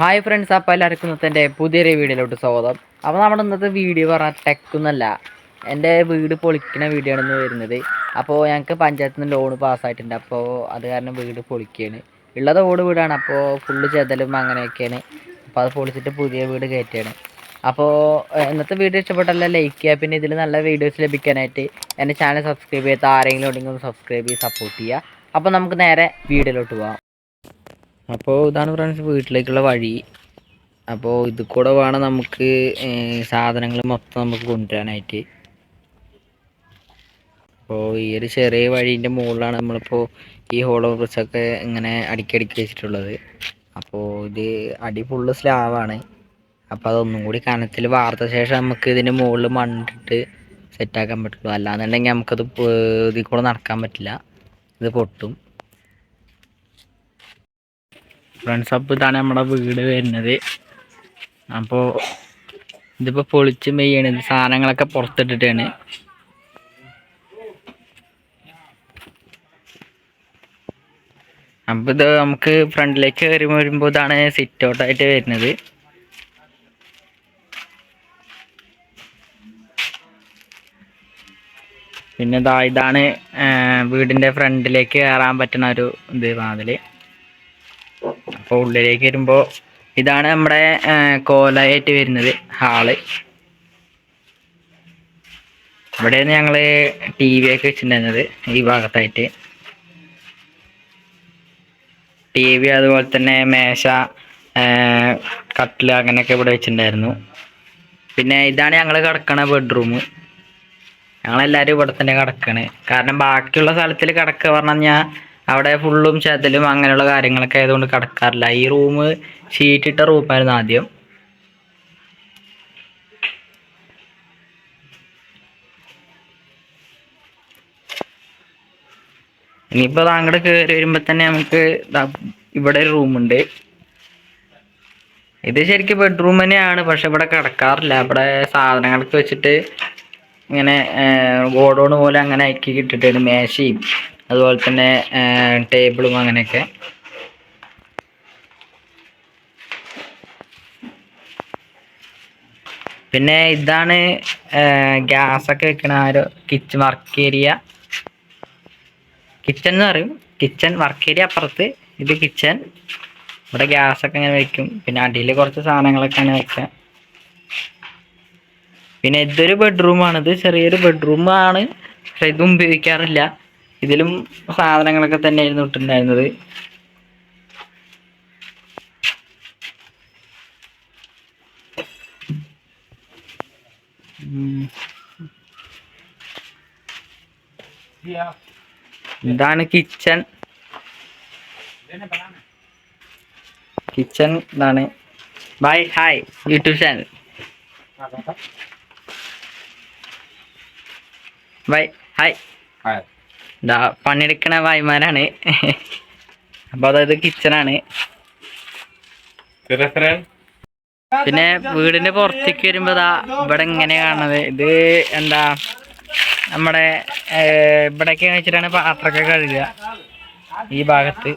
Hi friends അപ്പോൾ എല്ലാവർക്കും ഇന്നത്തെ പുതിയൊരു വീഡിയോയിലോട്ട് സ്വാഗതം. അപ്പോൾ നമ്മുടെ ഇന്നത്തെ വീഡിയോ പറഞ്ഞാൽ ടെക്കൊന്നല്ല എന്റെ വീട് പൊളിക്കുന്ന വീഡിയോ ആണ് വരുന്നത്. അപ്പോൾ ഞങ്ങൾക്ക് പഞ്ചായത്തിൽ നിന്ന് ലോൺ പാസ്സായിട്ടുണ്ട് അപ്പോൾ അത് കാരണം വീട് പൊളിക്കുകയാണ്. ഉള്ളത് ഓട് വീടാണ്. അപ്പോൾ ഫുള്ള് ചെതലും അങ്ങനെയൊക്കെയാണ്. അപ്പോൾ അത് പൊളിച്ചിട്ട് പുതിയ വീട് കയറ്റുകയാണ്. അപ്പോൾ ഇന്നത്തെ വീഡിയോ ഇഷ്ടപ്പെട്ടല്ല ലൈക്ക് ചെയ്യുക. പിന്നെ ഇതിൽ നല്ല വീഡിയോസ് ലഭിക്കാനായിട്ട് എന്റെ ചാനൽ സബ്സ്ക്രൈബ് ചെയ്യാത്ത ആരെങ്കിലും ഉണ്ടെങ്കിൽ ഒന്ന് സബ്സ്ക്രൈബ് ചെയ്ത് സപ്പോർട്ട് ചെയ്യുക. അപ്പോൾ നമുക്ക് നേരെ വീഡിയോയിലോട്ട് പോകാം അപ്പോൾ ഇതാണ് ഫ്രണ്ട്സ് വീട്ടിലേക്കുള്ള വഴി. അപ്പോൾ ഇത് കൂടെ വേണം നമുക്ക് സാധനങ്ങൾ മൊത്തം നമുക്ക് കൊണ്ടുവരാനായിട്ട്. അപ്പോൾ ഈ ഒരു ചെറിയ വഴീന്റെ മുകളിലാണ് നമ്മളിപ്പോൾ ഈ ഹോളോ ബ്രിഡ്സൊക്കെ ഇങ്ങനെ അടിക്കടിക്ക് വെച്ചിട്ടുള്ളത്. അപ്പോൾ ഇത് അടി ഫുള്ള് സ്ലാവാണ് അപ്പോൾ അതൊന്നും കൂടി കനത്തിൽ വാർത്ത ശേഷം നമുക്ക് ഇതിന്റെ മുകളിൽ മണ്ണിട്ട് സെറ്റാക്കാൻ പറ്റുള്ളൂ. അല്ലാന്നുണ്ടെങ്കിൽ നമുക്കത് ഇതിൽ കൂടെ നടക്കാൻ പറ്റില്ല. ഇത് പൊട്ടും. ഫ്രണ്ട്സ് അപ്പോൾ ഇതാണ് നമ്മുടെ വീട് വരുന്നത്. അപ്പോൾ ഇതിപ്പോൾ പൊളിച്ച് മെയ്യണത് സാധനങ്ങളൊക്കെ പുറത്തിട്ടിട്ടാണ്. അപ്പോൾ ഇത് നമുക്ക് ഫ്രണ്ടിലേക്ക് കയറി വരുമ്പോൾ ഇതാണ് സിറ്റ് ഔട്ടായിട്ട് വരുന്നത്. പിന്നെ ഇതാ ഇതാണ് വീടിന്റെ ഫ്രണ്ടിലേക്ക് കയറാൻ പറ്റുന്ന ഒരു ഇത് വാതിൽ അപ്പോൾ ഉള്ളിലേക്ക് വരുമ്പോൾ ഇതാണ് നമ്മുടെ കോലായിട്ട് വരുന്നത് ഹാൾ. ഇവിടെയാണ് ഞങ്ങൾ ടി വി ഒക്കെ വെച്ചിട്ടുണ്ടായിരുന്നത് ഈ ഭാഗത്തായിട്ട്. ടി വി അതുപോലെ തന്നെ മേശ കട്ടിൽ അങ്ങനെയൊക്കെ ഇവിടെ വെച്ചിട്ടുണ്ടായിരുന്നു. പിന്നെ ഇതാണ് ഞങ്ങൾ കിടക്കണ ബെഡ്റൂം ഞങ്ങളെല്ലാവരും ഇവിടെ തന്നെ കിടക്കണേ. കാരണം ബാക്കിയുള്ള സ്ഥലത്തിൽ കിടക്കുക പറഞ്ഞു കഴിഞ്ഞാൽ അവിടെ ഫുള്ളും ചതലും അങ്ങനെയുള്ള കാര്യങ്ങളൊക്കെ ആയതുകൊണ്ട് കിടക്കാറില്ല. ഈ റൂം ഷീറ്റിട്ട റൂമായിരുന്നു ആദ്യം. ഇനിയിപ്പോൾ താങ്കളുടെ കയറി വരുമ്പോൾ തന്നെ നമുക്ക് ഇവിടെ ഒരു റൂമുണ്ട് ഇത് ശരിക്കും ബെഡ്റൂം തന്നെയാണ് പക്ഷെ ഇവിടെ കിടക്കാറില്ല. ഇവിടെ സാധനങ്ങളൊക്കെ വെച്ചിട്ട് ഇങ്ങനെ ഗോഡൗൺ പോലെ അങ്ങനെ ആക്കി കിട്ടിട്ടുണ്ട് മേശയും അതുപോലെ തന്നെ ടേബിളും അങ്ങനെയൊക്കെ. പിന്നെ ഇതാണ് ഗ്യാസൊക്കെ വെക്കണ ആ ഒരു കിച്ചൺ വർക്ക് ഏരിയ കിച്ചൺ എന്ന് പറയും. കിച്ചൺ വർക്ക് ഏരിയ അപ്പുറത്ത് ഇത് കിച്ചൺ ഇവിടെ ഗ്യാസൊക്കെ ഇങ്ങനെ വെക്കും. പിന്നെ അടിയിൽ കുറച്ച് സാധനങ്ങളൊക്കെ അങ്ങനെ വെക്കുക. പിന്നെ ഇതൊരു ബെഡ്റൂമാണ് ഇത് ചെറിയൊരു ബെഡ്റൂമാണ് പക്ഷെ ഇതും ഉപയോഗിക്കാറില്ല. ഇതിലും സാധനങ്ങളൊക്കെ തന്നെയായിരുന്നു ഇട്ടിട്ടുണ്ടായിരുന്നത്. ഇതാണ് കിച്ചൺ. കിച്ചൺ ഇതാണ്. Bye hi YouTube channel. Bye hi. Hi. ഇതാ പണിയെടുക്കണ വായ്മാരാണ് അപ്പൊ അതായത് കിച്ചണാണ് പിന്നെ വീടിന്റെ പുറത്തേക്ക് വരുമ്പോ ദാ ഇവിടെ ഇങ്ങനെ കാണുന്നത്. ഇത് എന്താ നമ്മുടെ ഏർ, ഇവിടൊക്കെ വെച്ചിട്ടാണ് പാത്രമൊക്കെ കഴുകുക. ഈ ഭാഗത്ത്.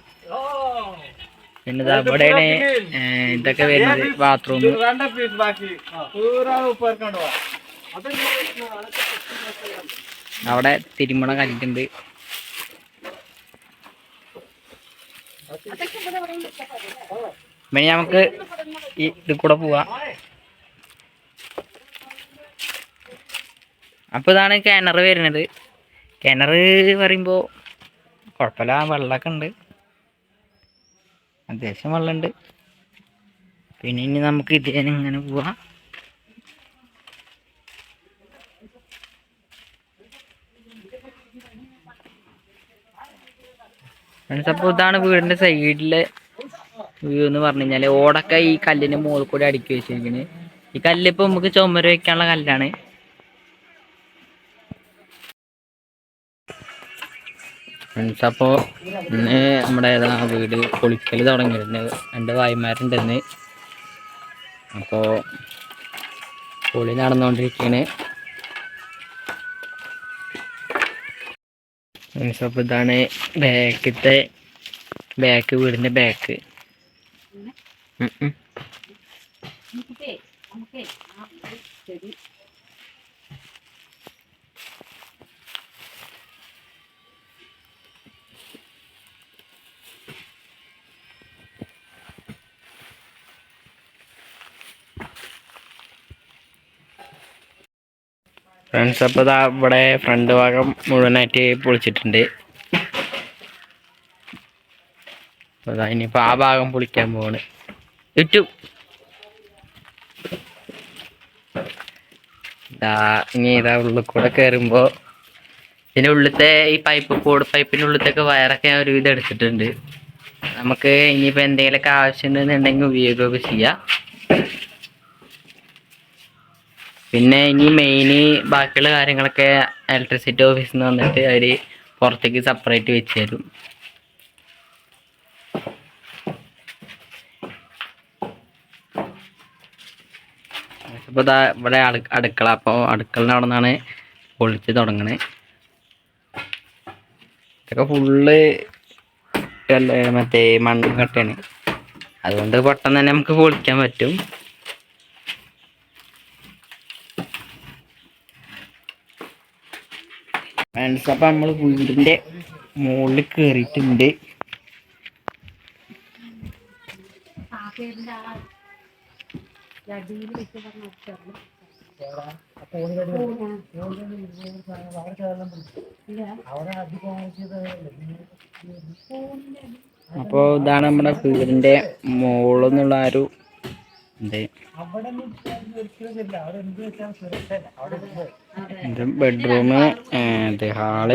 പിന്നെ ദാ ഇവിടെയാണ് ഏർ, ഇതൊക്കെ വരുന്നത് ബാത്റൂം അവിടെ തിരുമണ കല്ലുണ്ട് പിന്നെ നമുക്ക് ഇത് കൂടെ പോവാം. അപ്പൊ ഇതാണ് കിണർ വരുന്നത്. കിണർ പറയുമ്പോ കുഴപ്പമില്ല വെള്ളമൊക്കെ ഉണ്ട്. അത്യാവശ്യം വെള്ളമുണ്ട്. പിന്നെ ഇനി നമുക്ക് ഇതിനെ ഇങ്ങനെ പോവാം. ഫ്രണ്ട്സ് അപ്പോൾ ഇതാണ് വീടിന്റെ സൈഡിൽ വ്യൂ എന്ന് പറഞ്ഞു കഴിഞ്ഞാൽ. ഓടൊക്കെ ഈ കല്ലിന് മുകളിൽ കൂടി അടുക്കി വെച്ചിരിക്കുന്നത് ഈ കല്ല് ഇപ്പൊ നമുക്ക് ചുമര വെക്കാനുള്ള കല്ലാണ്. ഫ്രണ്ട്സ് അപ്പോൾ ഇന്ന് നമ്മുടെ വീട് പൊളിക്കൽ തുടങ്ങിയിട്ടുണ്ട്. രണ്ട് വായ്മാരുണ്ടെന്ന് അപ്പോ അപ്പോൾ പൊളി നടന്നുകൊണ്ടിരിക്കുകയാണ് മീൻസ് അപ്പോൾ ഇതാണ് ബാക്കത്തെ ബാക്ക് വീടിന്റെ ബാക്ക് നമുക്ക് നമുക്ക് ചെടി. ഫ്രണ്ട്സ് അപ്പോൾ ഇതാ ഇവിടെ ഫ്രണ്ട് ഭാഗം മുഴുവനായിട്ട് പൊളിച്ചിട്ടുണ്ട്. അപ്പോൾ ഇതാ ഇനിയിപ്പോൾ ആ ഭാഗം പൊളിക്കാൻ പോവാണ്. ഇട്ടു. ഇതാ ഇനി ഇതാ ഉള്ളിൽ കൂടെ കയറുമ്പോൾ ഇതിന്റെ ഉള്ളിലത്തെ ഈ പൈപ്പ് കൂട് പൈപ്പിന്റെ ഉള്ളിലത്തൊക്കെ വയറൊക്കെ ഞാൻ ഒരുവിധം എടുത്തിട്ടുണ്ട്. നമുക്ക് ഇനിയിപ്പോൾ എന്തെങ്കിലുമൊക്കെ ആവശ്യമുണ്ടെന്നുണ്ടെങ്കിൽ ഉപയോഗമൊക്കെ ചെയ്യാം. പിന്നെ ഇനി മെയിന് ബാക്കിയുള്ള കാര്യങ്ങളൊക്കെ ഇലക്ട്രിസിറ്റി ഓഫീസിൽ നിന്ന് വന്നിട്ട് അവർ പുറത്തേക്ക് സെപ്പറേറ്റ് വെച്ച് തരും. ഇപ്പോൾ ഇതാ ഇവിടെ അടു- അടുക്കള. അപ്പോൾ അടുക്കളയുടെ അവിടെ നിന്നാണ് പൊളിച്ച് തുടങ്ങണേ. ഇതൊക്കെ ഫുള്ള് മറ്റേ മണ്ണ് കട്ടയാണ്. അതുകൊണ്ട് പെട്ടെന്ന് തന്നെ നമുക്ക് പൊളിക്കാൻ പറ്റും. ഫ്രണ്ട്സ് അപ്പം നമ്മൾ വീടിന്റെ മുകളിൽ കയറിയിട്ടുണ്ട് അപ്പോൾ ഇതാണ് നമ്മുടെ വീടിന്റെ മുകളിൽ നിന്നുള്ള ആ ഒരു എന്ത് ഇത് ബെഡ്റൂം ഇത് ഹാൾ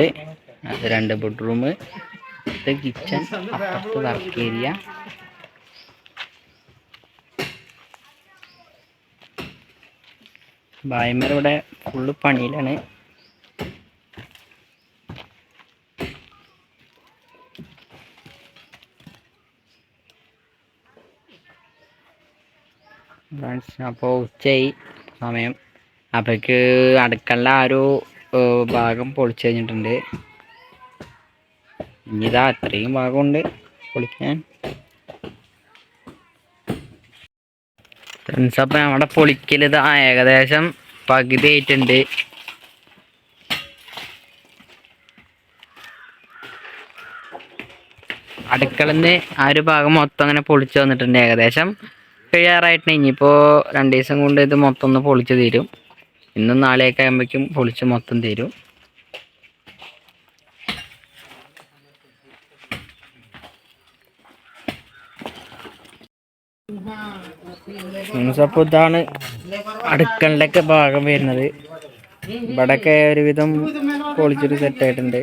അത് രണ്ട് ബെഡ്റൂം ഇത് കിച്ചൺ അപ്പുറത്ത് വർക്ക് ഏരിയ ഭായ്മർ ഇവിടെ ഫുള്ള് പണിയിലാണ്. അപ്പോൾ ഉച്ചയായി. സമയം അപ്പോഴേക്ക് അടുക്കള ആ ഒരു ഭാഗം പൊളിച്ചു കഴിഞ്ഞിട്ടുണ്ട്. ഇനി ഇതാ അത്രയും ഭാഗമുണ്ട് പൊളിക്കാൻ. ഫ്രണ്ട്സ് അപ്പം നമ്മുടെ പൊളിക്കൽ ഇതാ ഏകദേശം പകുതി ആയിട്ടുണ്ട്. അടുക്കളന്ന് ആ ഒരു ഭാഗം മൊത്തം അങ്ങനെ പൊളിച്ചു വന്നിട്ടുണ്ട് ഏകദേശം. കഴിയാറായിട്ടുണ്ട്. ഇനിയിപ്പോൾ രണ്ട് ദിവസം കൊണ്ട് ഇത് മൊത്തം ഒന്ന് പൊളിച്ചു തീരും. ഇന്നും നാളെയൊക്കെ ആകുമ്പോഴേക്കും പൊളിച്ച് മൊത്തം തീരും. അപ്പോൾ ഇതാണ് അടുക്കളുടെയൊക്കെ ഭാഗം വരുന്നത്. ഇവിടെയൊക്കെ ഒരുവിധം പൊളിച്ചിട്ട് സെറ്റ് ആയിട്ടുണ്ട്.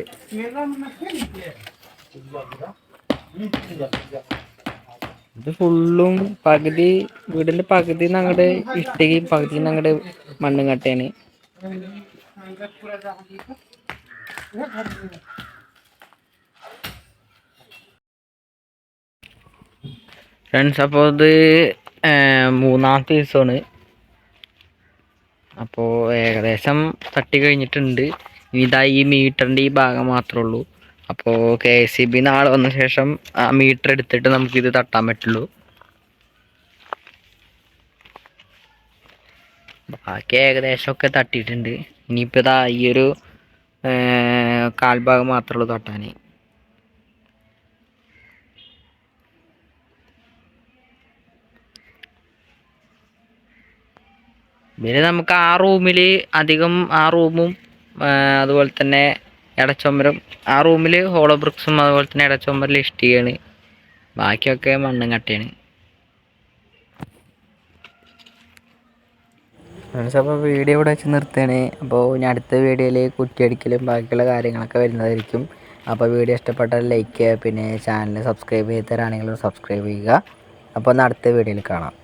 ഇത് ഫുള്ളും പകുതി വീടിന്റെ പകുതി അങ്ങോട്ട് ഇഷ്ടികയും പകുതി അങ്ങോട്ട് മണ്ണും കട്ടയാണ് ഫ്രണ്ട്സ് അപ്പോൾ ഇത് മൂന്നാമത്തെ ദിവസമാണ് അപ്പോ ഏകദേശം തട്ടി കഴിഞ്ഞിട്ടുണ്ട്. ഇനി ഇതാ ഈ മീറ്ററിന്റെ ഈ ഭാഗം മാത്രമേ ഉള്ളൂ. അപ്പോൾ കെ എസ് സി ബി നാളെ വന്ന ശേഷം ആ മീറ്റർ എടുത്തിട്ട് നമുക്ക് ഇത് തട്ടാൻ പറ്റുള്ളൂ. ബാക്കി ഏകദേശം ഒക്കെ തട്ടിയിട്ടുണ്ട്. ഇനിയിപ്പോൾ ഇതാ ഈ ഒരു കാൽഭാഗം മാത്രമേ ഉള്ളൂ തട്ടാൻ പിന്നെ നമുക്ക് ആ റൂമിൽ അധികം ആ റൂമും അതുപോലെ തന്നെ ഇടച്ചൊമ്പരം ആ റൂമിൽ ഹോളോ ബ്രിക്സും അതുപോലെ തന്നെ ഇടച്ചൊമ്പരിൽ ഇഷ്ടികയാണ് ബാക്കിയൊക്കെ മണ്ണും കട്ടയാണ്. ഫ്രണ്ട്സ് അപ്പോൾ വീഡിയോ ഇവിടെ വെച്ച് നിർത്തുകയാണ്. അപ്പോൾ ഞാൻ അടുത്ത വീഡിയോയിൽ കുറ്റിയടിക്കലും ബാക്കിയുള്ള കാര്യങ്ങളൊക്കെ വരുന്നതായിരിക്കും. അപ്പോൾ വീഡിയോ ഇഷ്ടപ്പെട്ടാൽ ലൈക്ക് ചെയ്യുക പിന്നെ ചാനൽ സബ്സ്ക്രൈബ് ചെയ്ത് തരാണെങ്കിൽ സബ്സ്ക്രൈബ് ചെയ്യുക. അപ്പോൾ ഒന്ന് അടുത്ത വീഡിയോയിൽ കാണാം.